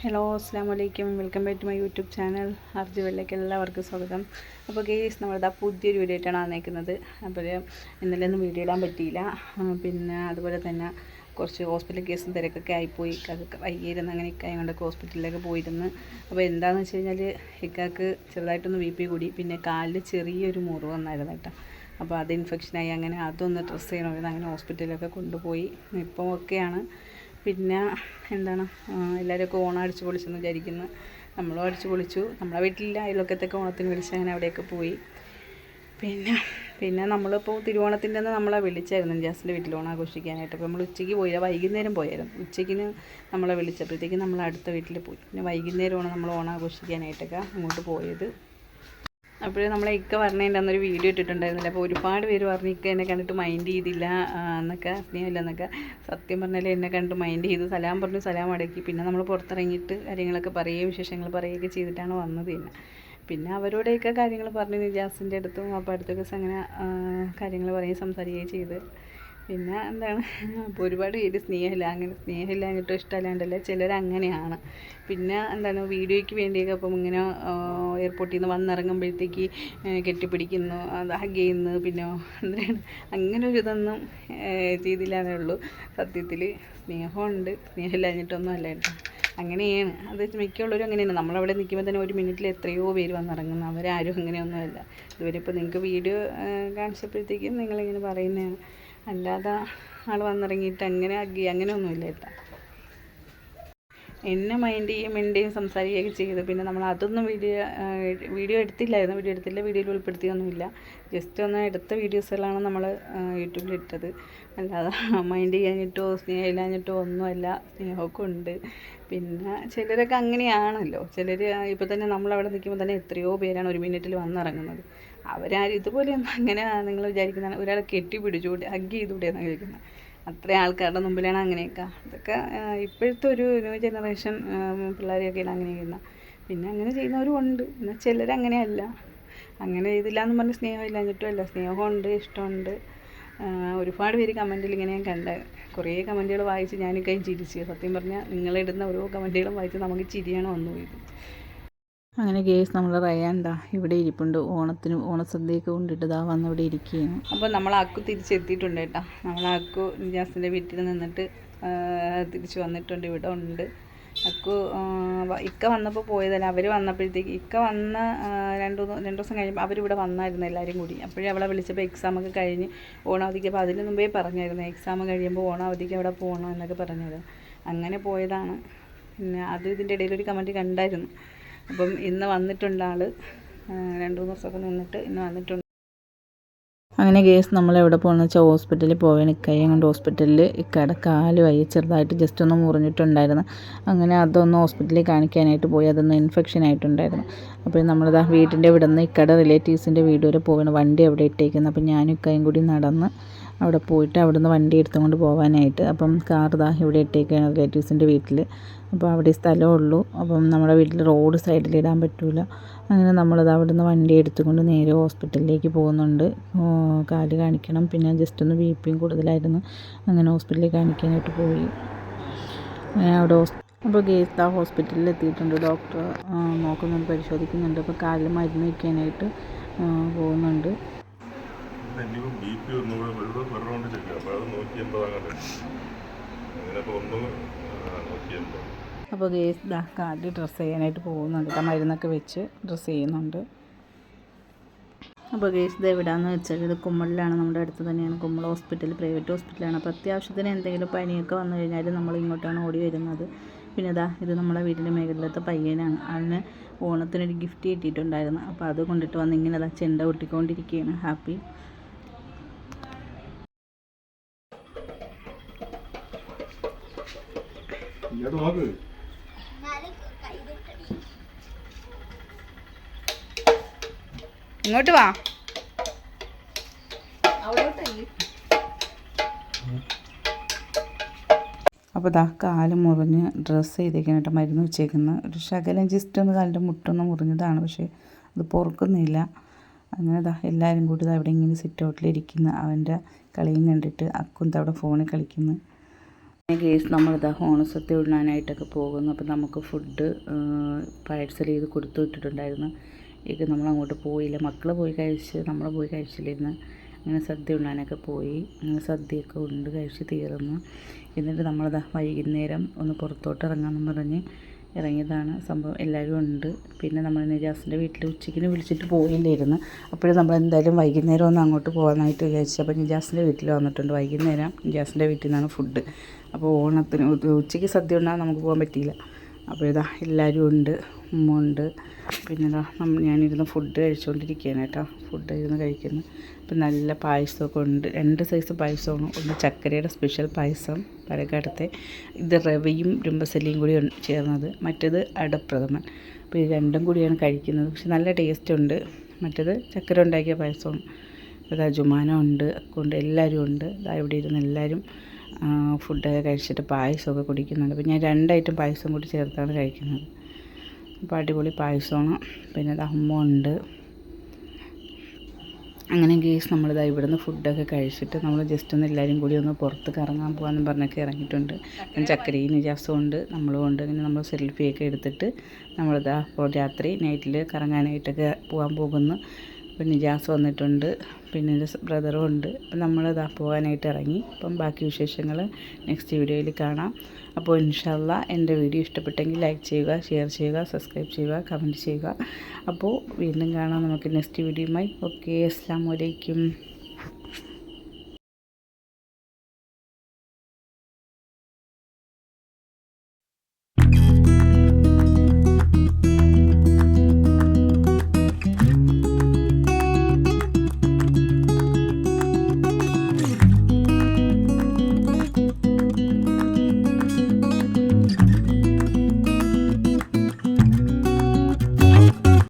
Hello അസ്സാം വലൈക്കും welcome back to my YouTube channel Arju വെള്ളയ്ക്ക് എല്ലാവർക്കും സ്വാഗതം. അപ്പോൾ കേസ് നമ്മളിതാ പുതിയൊരു വീഡിയോ ആയിട്ടാണ് വന്നേക്കുന്നത്. അപ്പോൾ ഇന്നലെ ഒന്നും വീഡിയോ ഇടാൻ പറ്റിയില്ല. പിന്നെ അതുപോലെ തന്നെ കുറച്ച് ഹോസ്പിറ്റൽ കേസും തിരക്കൊക്കെ ആയിപ്പോയി. ഇക്കാക്ക് വൈകിയിരുന്നു അങ്ങനെ ഇക്കായും കൊണ്ടൊക്കെ ഹോസ്പിറ്റലിലേക്ക് പോയിരുന്നു. അപ്പോൾ എന്താണെന്ന് വെച്ച് കഴിഞ്ഞാൽ ഇക്കാക്ക് ചെറുതായിട്ടൊന്ന് ബി പി കൂടി. പിന്നെ കാലിൽ ചെറിയൊരു മുറിവ് വന്നായിരുന്നു കേട്ടോ. അപ്പോൾ അത് ഇൻഫെക്ഷനായി അങ്ങനെ അതൊന്ന് ഡ്രസ്സ് ചെയ്യണമായിരുന്നു അങ്ങനെ ഹോസ്പിറ്റലിലൊക്കെ കൊണ്ടുപോയി. ഇപ്പോൾ ഒക്കെയാണ് പിന്നെ എന്താണ് എല്ലാവരും ഓണം അടിച്ച് പൊളിച്ചെന്ന് വിചാരിക്കുന്നു. നമ്മളും അടിച്ച് പൊളിച്ചു. നമ്മളെ വീട്ടിലില്ല അയൽവക്കത്തൊക്കെ ഓണത്തിന് വിളിച്ച് അങ്ങനെ അവിടെയൊക്കെ പോയി. പിന്നെ പിന്നെ നമ്മളിപ്പോൾ തിരുവോണത്തിന്റെ അന്ന് നമ്മളെ വിളിച്ചായിരുന്നു ജാസിന്റെ വീട്ടിൽ ഓണം ആഘോഷിക്കാനായിട്ട്. അപ്പോൾ നമ്മൾ ഉച്ചയ്ക്ക് പോയില്ല വൈകുന്നേരം പോയായിരുന്നു. ഉച്ചയ്ക്കിന് നമ്മളെ വിളിച്ചപ്പോഴത്തേക്ക് നമ്മൾ അടുത്ത വീട്ടിൽ പോയി. പിന്നെ വൈകുന്നേരമാണ് നമ്മൾ ഓണം ആഘോഷിക്കാനായിട്ടൊക്കെ അങ്ങോട്ട് പോയത്. അപ്പോഴേ നമ്മളെ ഇക്ക പറഞ്ഞതിന്റെ അന്നൊരു വീഡിയോ ഇട്ടിട്ടുണ്ടായിരുന്നില്ല. അപ്പോൾ ഒരുപാട് പേര് പറഞ്ഞു ഇക്ക എന്നെ കണ്ടിട്ട് മൈൻഡ് ചെയ്തില്ല എന്നൊക്കെ സ്നേഹമില്ല എന്നൊക്കെ. സത്യം പറഞ്ഞാൽ എന്നെ കണ്ടിട്ട് മൈൻഡ് ചെയ്ത്. സലാം പറഞ്ഞു സലാം അടക്കി. പിന്നെ നമ്മൾ പുറത്തിറങ്ങിയിട്ട് കാര്യങ്ങളൊക്കെ പറയുകയും വിശേഷങ്ങൾ പറയുകയൊക്കെ ചെയ്തിട്ടാണ് വന്നത് പിന്നെ. പിന്നെ അവരോടെയൊക്കെ കാര്യങ്ങൾ പറഞ്ഞു നിജാസിന്റെ അടുത്തും അപ്പോൾ അടുത്ത ദിവസം അങ്ങനെ കാര്യങ്ങൾ പറയുകയും സംസാരിക്കുകയും ചെയ്ത്. പിന്നെ എന്താണ്? അപ്പോൾ ഒരുപാട് പേര് സ്നേഹമില്ല. അങ്ങനെ സ്നേഹമില്ല സ്നേഹമില്ലാഞ്ഞിട്ടോ ഇഷ്ടമല്ലാണ്ടല്ല? ചിലർ അങ്ങനെയാണ്. പിന്നെ എന്താണ്? വീഡിയോയ്ക്ക് വേണ്ടിയൊക്കെ അപ്പം ഇങ്ങനെ എയർപോർട്ടിൽ നിന്ന് വന്നിറങ്ങുമ്പോഴത്തേക്ക് കെട്ടിപ്പിടിക്കുന്നു അത് ഹഗ് ചെയ്യുന്നു പിന്നെ എന്താണ്? അങ്ങനെ ഒരു ഇതൊന്നും ചെയ്തില്ലാന്നേ ഉള്ളൂ. സത്യത്തിൽ സ്നേഹമുണ്ട്. സ്നേഹമില്ലാഞ്ഞിട്ടൊന്നും അല്ല കേട്ടോ. അങ്ങനെയാണ്. അത് മിക്കുള്ളവരും അങ്ങനെയാണ്. നമ്മളവിടെ നിൽക്കുമ്പോൾ തന്നെ ഒരു മിനിറ്റിൽ എത്രയോ പേര് വന്നിറങ്ങുന്നു. അവരാരും അങ്ങനെയൊന്നുമല്ല. ഇതുവരെ ഇപ്പോൾ നിങ്ങൾക്ക് വീഡിയോ കാണിച്ചപ്പോഴത്തേക്കും നിങ്ങളിങ്ങനെ പറയുന്നതാണ്. അല്ലാതെ ആൾ വന്നിറങ്ങിയിട്ട് അങ്ങനെ അഗ്ഗി അങ്ങനെയൊന്നുമില്ല കേട്ടോ. എന്നെ മൈൻഡ് ചെയ്യും മിണ്ടുകയും സംസാരിക്കുകയൊക്കെ ചെയ്തു. പിന്നെ നമ്മൾ അതൊന്നും വീഡിയോ വീഡിയോ എടുത്തില്ലായിരുന്നു. വീഡിയോ എടുത്തില്ല വീഡിയോയിൽ ഉൾപ്പെടുത്തിയൊന്നുമില്ല. ജസ്റ്റ് ഒന്ന് എടുത്ത വീഡിയോസുകളാണ് നമ്മൾ യൂട്യൂബിൽ ഇട്ടത്. അല്ലാതെ മൈൻഡ് ചെയ്യാഞ്ഞിട്ടോ സ്നേഹമില്ലാഞ്ഞിട്ടോ ഒന്നുമല്ല. സ്നേഹമൊക്കെ ഉണ്ട്. പിന്നെ ചിലരൊക്കെ അങ്ങനെയാണല്ലോ. ചിലർ ഇപ്പോൾ തന്നെ നമ്മളവിടെ നിൽക്കുമ്പോൾ തന്നെ എത്രയോ പേരാണ് ഒരു മിനിറ്റിൽ വന്നിറങ്ങുന്നത്. അവരാരും ഇതുപോലെയൊന്നും അങ്ങനെ നിങ്ങൾ വിചാരിക്കുന്നതാണ് ഒരാളെ കെട്ടിപ്പിടിച്ചുകൂടെ ഹഗ് ചെയ്തുകൂടെ എന്നാണ് ചോദിക്കുന്നത് അത്രയും ആൾക്കാരുടെ മുമ്പിലാണ് അങ്ങനെയൊക്കെ. അതൊക്കെ ഇപ്പോഴത്തെ ഒരു ന്യൂ ജനറേഷൻ പിള്ളേരെയൊക്കെയാണ് അങ്ങനെ ചെയ്യുന്നത്. പിന്നെ അങ്ങനെ ചെയ്യുന്നവരും ഉണ്ട് എന്നാൽ ചിലർ അങ്ങനെയല്ല. അങ്ങനെ ചെയ്തില്ല എന്ന് പറഞ്ഞ് സ്നേഹമില്ലാഞ്ഞിട്ടും അല്ല സ്നേഹമുണ്ട് ഇഷ്ടമുണ്ട്. ഒരുപാട് പേര് കമന്റിൽ ഇങ്ങനെ ഞാൻ കണ്ട. കുറേ കമന്റുകൾ വായിച്ച് ഞാനൊക്കെ ചിരിച്ചു. സത്യം പറഞ്ഞാൽ നിങ്ങളിടുന്ന ഓരോ കമന്റുകളും വായിച്ച് നമുക്ക് ചിരിയാണ് വന്നു പോയത്. അങ്ങനെ കേസ് നമ്മൾ റയാൻഡാ ഇവിടെ ഇരിപ്പുണ്ട്. ഓണത്തിന് ഓണസദ്യയൊക്കെ കൊണ്ടിട്ട് ഇതാ വന്ന് ഇവിടെ ഇരിക്കുകയാണ്. അപ്പോൾ നമ്മൾ അക്കു തിരിച്ചെത്തിയിട്ടുണ്ട് കേട്ടോ. നമ്മൾ അക്കു നിജാസിന്റെ വീട്ടിൽ നിന്നിട്ട് തിരിച്ചു വന്നിട്ടുണ്ട്. ഇവിടെ ഉണ്ട്. അക്കു ഇക്ക വന്നപ്പോൾ പോയതല്ല. അവർ വന്നപ്പോഴത്തേക്ക് ഇക്ക വന്ന രണ്ട് രണ്ട് ദിവസം കഴിയുമ്പോൾ അവരിവിടെ വന്നായിരുന്നു എല്ലാവരും കൂടി. അപ്പോഴേ അവളെ വിളിച്ചപ്പോൾ എക്സാമൊക്കെ കഴിഞ്ഞ് ഓണാവധിക്ക് അപ്പോൾ അതിന് മുമ്പേ പറഞ്ഞായിരുന്നു. എക്സാം കഴിയുമ്പോൾ ഓണാവധിക്ക് അവിടെ പോകണം എന്നൊക്കെ പറഞ്ഞത് അങ്ങനെ പോയതാണ്. പിന്നെ അത് ഇതിന്റെ ഇടയിൽ ഒരു കമന്റ് കണ്ടായിരുന്നു. അപ്പം ഇന്ന് വന്നിട്ടുണ്ട് ആൾ. രണ്ടു മൂന്ന് ദിവസമൊക്കെ നിന്നിട്ട് ഇന്ന് വന്നിട്ടുണ്ട്. അങ്ങനെ കേസ് നമ്മൾ എവിടെ പോകണമെന്ന് വെച്ചാൽ ഹോസ്പിറ്റലിൽ പോവുകയാണ് ഇക്കൈ കൊണ്ട് ഹോസ്പിറ്റലിൽ ഇക്കയുടെ കാൽ വയ്യ ചെറുതായിട്ട് ജസ്റ്റ് ഒന്ന് മുറിഞ്ഞിട്ടുണ്ടായിരുന്നു. അങ്ങനെ അതൊന്ന് ഹോസ്പിറ്റലിൽ കാണിക്കാനായിട്ട് പോയി. അതൊന്ന് ഇൻഫെക്ഷൻ ആയിട്ടുണ്ടായിരുന്നു. അപ്പോൾ നമ്മളിതാ വീട്ടിന്റെ ഇവിടെ നിന്ന് ഇക്കയുടെ റിലേറ്റീവ്സിന്റെ വീട് വരെ പോകണം വണ്ടി അവിടെ ഇട്ടേക്കുന്നത് അപ്പോൾ ഞാനും ഇക്കയും കൂടി നടന്ന് അവിടെ പോയിട്ട് അവിടെ നിന്ന് വണ്ടി എടുത്തുകൊണ്ട് പോകാനായിട്ട് അപ്പം കാർ ദാ ഇവിടെ ഇട്ടേക്കാണ് റിലേറ്റീവ്സിന്റെ വീട്ടിൽ അപ്പോൾ അവിടെ സ്ഥലമേ ഉള്ളൂ അപ്പം നമ്മുടെ വീട്ടിൽ റോഡ് സൈഡിൽ ഇടാൻ പറ്റില്ല അങ്ങനെ നമ്മളത് അവിടെ നിന്ന് വണ്ടി എടുത്തുകൊണ്ട് നേരെ ഹോസ്പിറ്റലിലേക്ക് പോകുന്നുണ്ട്. കാൽ കാണിക്കണം. പിന്നെ ജസ്റ്റ് ഒന്ന് ബി പിയും കൂടുതലായിരുന്നു. അങ്ങനെ ഹോസ്പിറ്റലിൽ കാണിക്കാനായിട്ട് പോയി. അവിടെ അപ്പോൾ ഗേസ് ആ ഹോസ്പിറ്റലിൽ എത്തിയിട്ടുണ്ട് ഡോക്ടർ നോക്കുന്നുണ്ട് പരിശോധിക്കുന്നുണ്ട്. അപ്പോൾ കാലിൽ മരുന്ന് വയ്ക്കാനായിട്ട് ആ, പോകുന്നുണ്ട് എനിക്കും ബി പി ഒന്നും കൂടെ ഒരു റൗണ്ടിലില്ല അപ്പോൾ അത് നൂറ്റി എൺപത് അങ്ങനെ അങ്ങനെ ഇപ്പോൾ ഒന്ന് നൂറ്റി എൺപത്. അപ്പോൾ ഗേസ് ദാ കാട്ടി ഡ്രസ്സ് ചെയ്യാനായിട്ട് പോകുന്നുണ്ട്. കേട്ടോ മരുന്നൊക്കെ വെച്ച് ഡ്രസ്സ് ചെയ്യുന്നുണ്ട്. അപ്പോൾ ഗേസ് ഇത് എവിടെയാണെന്ന് വെച്ചാൽ ഇത് കുമ്മളിലാണ്. നമ്മുടെ അടുത്ത് തന്നെയാണ്. കുമ്മൾ ഹോസ്പിറ്റൽ പ്രൈവറ്റ് ഹോസ്പിറ്റലാണ് അപ്പോൾ അത്യാവശ്യത്തിന് എന്തെങ്കിലും പനിയൊക്കെ വന്നു കഴിഞ്ഞാൽ നമ്മൾ ഇങ്ങോട്ടാണ് ഓടി വരുന്നത്. പിന്നെ ഇതാ ഇത് നമ്മളെ വീടിന്റെ മേഖലയിലത്തെ പയ്യനാണ്. അതിന് ഓണത്തിനൊരു ഗിഫ്റ്റ് കിട്ടിയിട്ടുണ്ടായിരുന്നു. അപ്പോൾ അത് കൊണ്ടിട്ട് വന്ന് ഇങ്ങനെ അതാ ചെണ്ട കൊട്ടിക്കൊണ്ടിരിക്കുകയാണ് ഹാപ്പി. ഇങ്ങോട്ട് നോക്ക്. ഇങ്ങോട്ട് വാ. അപ്പോൾ ദാ കാൽ മുറിഞ്ഞ് ഡ്രസ്സ് ചെയ്തേക്കാനായിട്ട് മരുന്ന് വെച്ചേക്കുന്ന. ഒരു ശകലം ജസ്റ്റ് ഒന്ന് കാലിന്റെ മുട്ടൊന്ന് മുറിഞ്ഞതാണ് പക്ഷേ അത് പൊറുക്കുന്നില്ല. അങ്ങനെ ദാ എല്ലാവരും കൂടി അവിടെ ഇവിടെ ഇങ്ങനെ സിറ്റ് ഔട്ടിലിരിക്കുന്ന അവന്റെ കളിയും കണ്ടിട്ട് അക്കുന്ത അവിടെ ഫോണിൽ കളിക്കുന്നു. കേസ് നമ്മളിതാ ഓണസദ്യ ഉണ്ണാനായിട്ടൊക്കെ പോകുന്നു. അപ്പോൾ നമുക്ക് ഫുഡ് പാഴ്സൽ ചെയ്ത് കൊടുത്തു വിട്ടിട്ടുണ്ടായിരുന്നു. ഇത് നമ്മൾ അങ്ങോട്ട് പോയില്ല. മക്കൾ പോയി കഴിച്ച് നമ്മൾ പോയി കഴിച്ചില്ലിരുന്ന് അങ്ങനെ സദ്യ ഉണ്ണാനൊക്കെ പോയി. അങ്ങനെ സദ്യയൊക്കെ ഉണ്ട് കഴിച്ച് തീർന്നു. എന്നിട്ട് നമ്മളിതാ വൈകുന്നേരം ഒന്ന് പുറത്തോട്ട് ഇറങ്ങാമെന്ന് പറഞ്ഞ് ഇറങ്ങിയതാണ് സംഭവം. എല്ലാവരും ഉണ്ട്. പിന്നെ നമ്മൾ നിജാസിന്റെ വീട്ടിൽ ഉച്ചയ്ക്കിന് വിളിച്ചിട്ട് പോയില്ലായിരുന്നു അപ്പോഴും നമ്മൾ എന്തായാലും വൈകുന്നേരം ഒന്ന് അങ്ങോട്ട് പോകാനായിട്ട് വിചാരിച്ചു. അപ്പോൾ നിജാസിന്റെ വീട്ടിൽ വന്നിട്ടുണ്ട്. വൈകുന്നേരം നിജാസിന്റെ വീട്ടിൽ നിന്നാണ് ഫുഡ്. അപ്പോൾ ഓണത്തിന് ഉച്ചയ്ക്ക് സദ്യ ഉണ്ടാകാൻ നമുക്ക് പോകാൻ പറ്റിയില്ല. അപ്പോൾ ഇതാ എല്ലാവരും ഉണ്ട്. ഉമ്മ ഉണ്ട് പിന്നെ ഇതാ ഞാനിരുന്ന് ഫുഡ് കഴിച്ചുകൊണ്ടിരിക്കുകയാണ് കേട്ടോ. ഫുഡ് ഇരുന്ന് കഴിക്കുന്നു. അപ്പം നല്ല പായസമൊക്കെ ഉണ്ട്. രണ്ട് സൈസ് പായസമാണ്. ഒന്ന് ചക്കരയുടെ സ്പെഷ്യൽ പായസം പരക്കാട്ടത്തെ ഇത് റവയും രുമ്പസല്ലിയും കൂടി ചേർന്നത്. മറ്റേത് അടപ്രഥമൻ. അപ്പോൾ ഇത് രണ്ടും കൂടിയാണ് കഴിക്കുന്നത്. പക്ഷെ നല്ല ടേസ്റ്റ് ഉണ്ട്. മറ്റേത് ചക്കര ഉണ്ടാക്കിയ പായസമാണ്. ഇതാ ജുമാന ഉണ്ട്. അക്കുണ്ട് എല്ലാവരും ഉണ്ട്. ഇതാ ഇവിടെ ഇരുന്ന് എല്ലാവരും ഫുഡൊക്കെ കഴിച്ചിട്ട് പായസമൊക്കെ കുടിക്കുന്നുണ്ട്. അപ്പോൾ ഞാൻ രണ്ടായിട്ടും പായസം കൂടി ചേർത്താണ് കഴിക്കുന്നത്. അപ്പോൾ അടിപൊളി പായസമാണ്. പിന്നെ ഇത് ഉണ്ട്. അങ്ങനെ കേസ് നമ്മളിതാ ഇവിടുന്ന് ഫുഡൊക്കെ കഴിച്ചിട്ട് നമ്മൾ ജസ്റ്റ് ഒന്ന് എല്ലാവരും കൂടി ഒന്ന് പുറത്ത് കറങ്ങാൻ പോകാമെന്ന് പറഞ്ഞൊക്കെ ഇറങ്ങിയിട്ടുണ്ട്. ചക്കരയും നിജാസും ഉണ്ട് നമ്മളും ഉണ്ട്. അങ്ങനെ നമ്മൾ സെൽഫിയൊക്കെ എടുത്തിട്ട് നമ്മളിതാ രാത്രി നൈറ്റിൽ കറങ്ങാനായിട്ടൊക്കെ പോകാൻ പോകുന്നു. അപ്പം നിജാസ് വന്നിട്ടുണ്ട് പിന്നെ എന്റെ ബ്രദറും ഉണ്ട്. അപ്പം നമ്മളിതാ പോകാനായിട്ട് ഇറങ്ങി. അപ്പം ബാക്കി വിശേഷങ്ങൾ നെക്സ്റ്റ് വീഡിയോയിൽ കാണാം. അപ്പോൾ ഇൻഷാല്ല എന്റെ വീഡിയോ ഇഷ്ടപ്പെട്ടെങ്കിൽ ലൈക്ക് ചെയ്യുക ഷെയർ ചെയ്യുക സബ്സ്ക്രൈബ് ചെയ്യുക കമന്റ് ചെയ്യുക. അപ്പോൾ വീണ്ടും കാണാം നമുക്ക് നെക്സ്റ്റ് വീഡിയോയുമായി. ഓക്കെ അസ്സാം വലൈക്കും